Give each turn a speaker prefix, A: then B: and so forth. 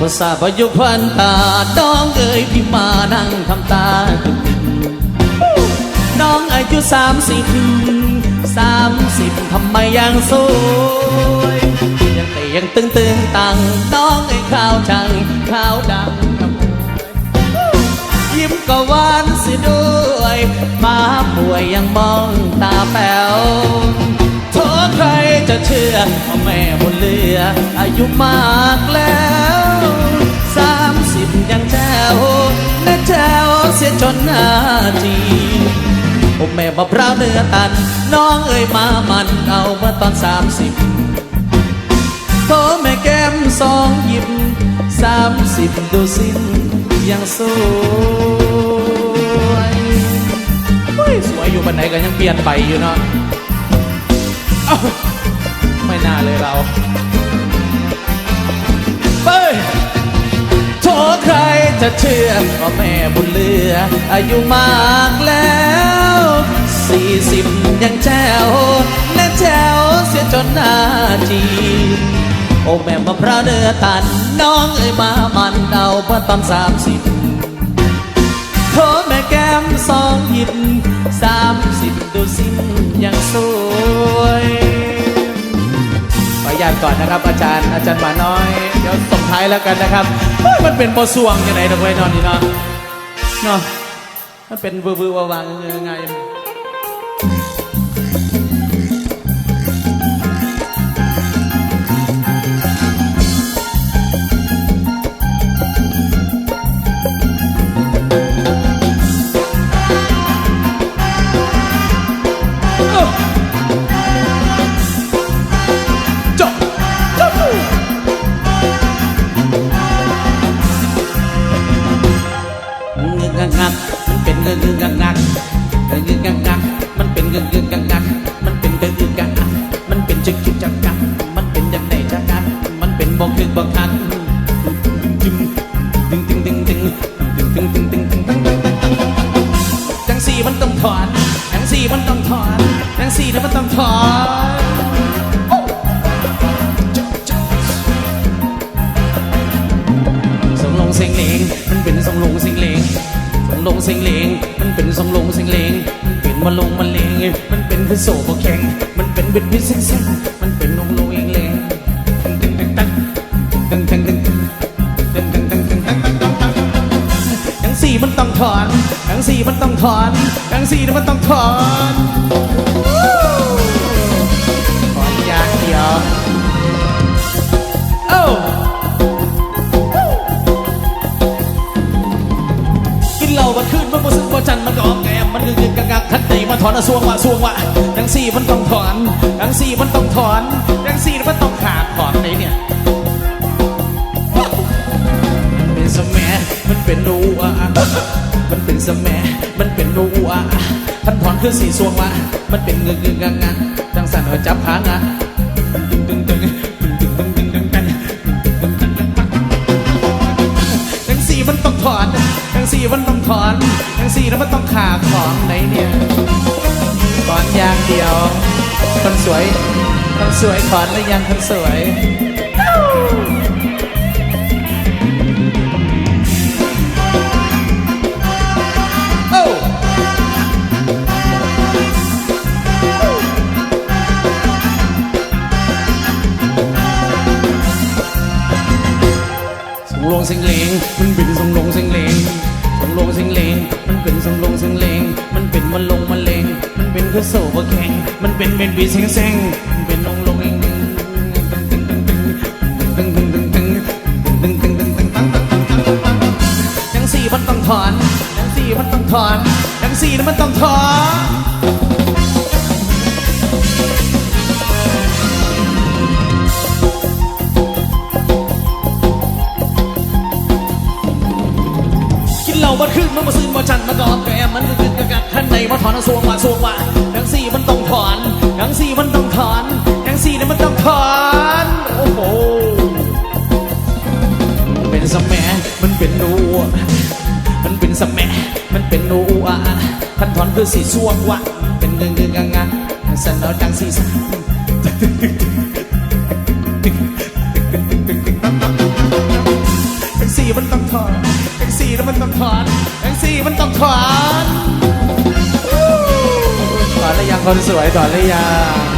A: ภาษาพยุควันตาดองเอ่ยพี่มานั่งทำตาตึงน้องอายุสามสิบสามสิบทำไมยังสวยยังแต่ยังตึงตึงตังน้องไอ้ข้าวจังข้าวดังทำยิ้มก็หวานสิด้วยมา วยยังมองตาแป๋วโทษใครจะเชื่อว่าแม่บนเรือ อายุมากแล้วสามสิบยังแจ๋วแม่แจ๋วเสียจนนาจีโอแม่มะพร้าวเนื้อตัน น้องเอ้ยมามันเอาเมื่อตอนสามสิบโทแม่แก้มสองหยิบสามสิบดูสิ้นยังส อยู่บันไหนก็ยังเปลี่ยนไปอยู่เนาะไม่น่าเลยเราเฮ้ยโทษใครจะเชื่อว่าแม่บุญเรือ อายุมากแล้วสี่สิบยังแจ๋วแน่แจ๋วเสียจนหน้าจีโอ้แม่มะพร้าวเนื้อตัน น้องเอ้ยมามันเอาเมื่อตอนสามสิบ แก้มสองหยิบสามสิบดูสิ้นยังสวยขออนุญาตก่อนนะครับ อาจารย์อาจารย์หมาน้อย เดี๋ยวส่งท้ายแล้วกันนะครับเฮ้ยมันเป็นปอสวงยังไงตรงไว้นอนนี่เนาะเนาะมันเป็นวือวือวาวางยังไง เป็นเงึกงึกงักงักเงึกงักงักมันเป็นเงึกงึกงักงักมันเป็นเงึกงึกงักงักมันเป็นจึกจึกจักกักมันเป็นจังไหนจักกักมันเป็นบอกคือบอกคันจึงตึงตึงตึงตึงตึงตึงตึงตึงตึงตึงตึงจังสี่มันต้องถอนจังสี่มันต้องถอนจังสี่เนี่ยมันต้องถอนสงลงเสียงเลงมันเป็นสองลงเสียงเลง ลงเสียงเลงมันเป็นสงลงเสียงเลงมันเป็นมาลงมาเลงมันเป็นพิโซบแข็งมันเป็นเป็นพิเศษเส้นมันเป็นลงลงเองเลงตึงตึงตึงตึงตึงตึงตึงตึงตึงตึงตึงตึงตึงตึงตึงทั้งสี่มันต้องถอนทั้งสี่มันต้องถอนทั้งสี่มันต้องถอน ถอนสวงวะสวงวะจังสี่มันต้องถอนจังสี่มันต้องถอนจังสี่มันต้องขาดถอนไหนเนี่ยมันเป็นสมัยมันเป็นนูอามันเป็นสมัยมันเป็นนูอาท่านถอนคือสี่สวงวะมันเป็นเงือกเงือกงานจังสันหัวจับขางานตึงตึงตึงตึงตึงตึงตึงกันจังสี่มันต้องถอน งสี่มันต้องถอนทั้งสี่แล้วมันต้องขาของไหนเนี่ยถอนอย่างเดียวคนสวยคนสวยถอนแล้วยังคนสวยโอ้ส่งลงเสียงเลงมันเป็นส่งลงเสียงเลง โซบแข็งมันเป็นเป็นบีเซ็งเซ็งเป็นลงลงเองจังสี่มันต้องถอนจังสี่มันต้องถอนจังสี่มันต้องถอน บัดขึ้นมันมาซื้อมาจันมันกออกแกมมันก็ขึ้นกะกักขันในมาถอนสวงมาสวงมาทั้งสี่มันต้องถอนทั้งสี่มันต้องถอนทั้งสี่เนี่ยมันต้องถอนโอ้โหมันเป็นสมแหมมันเป็นนูมันเป็นสมแหมมันเป็นนูอะขันถอนคือสี่สวงวะเป็นเงึงงึงงังงังสันนอดังสี่สันแท็กซี่มันต้องถอน สี่แล้วมันต้องถอนแท็กซี่มันต้องถอนถอนหรือยังคนสวยถอนหรือยัง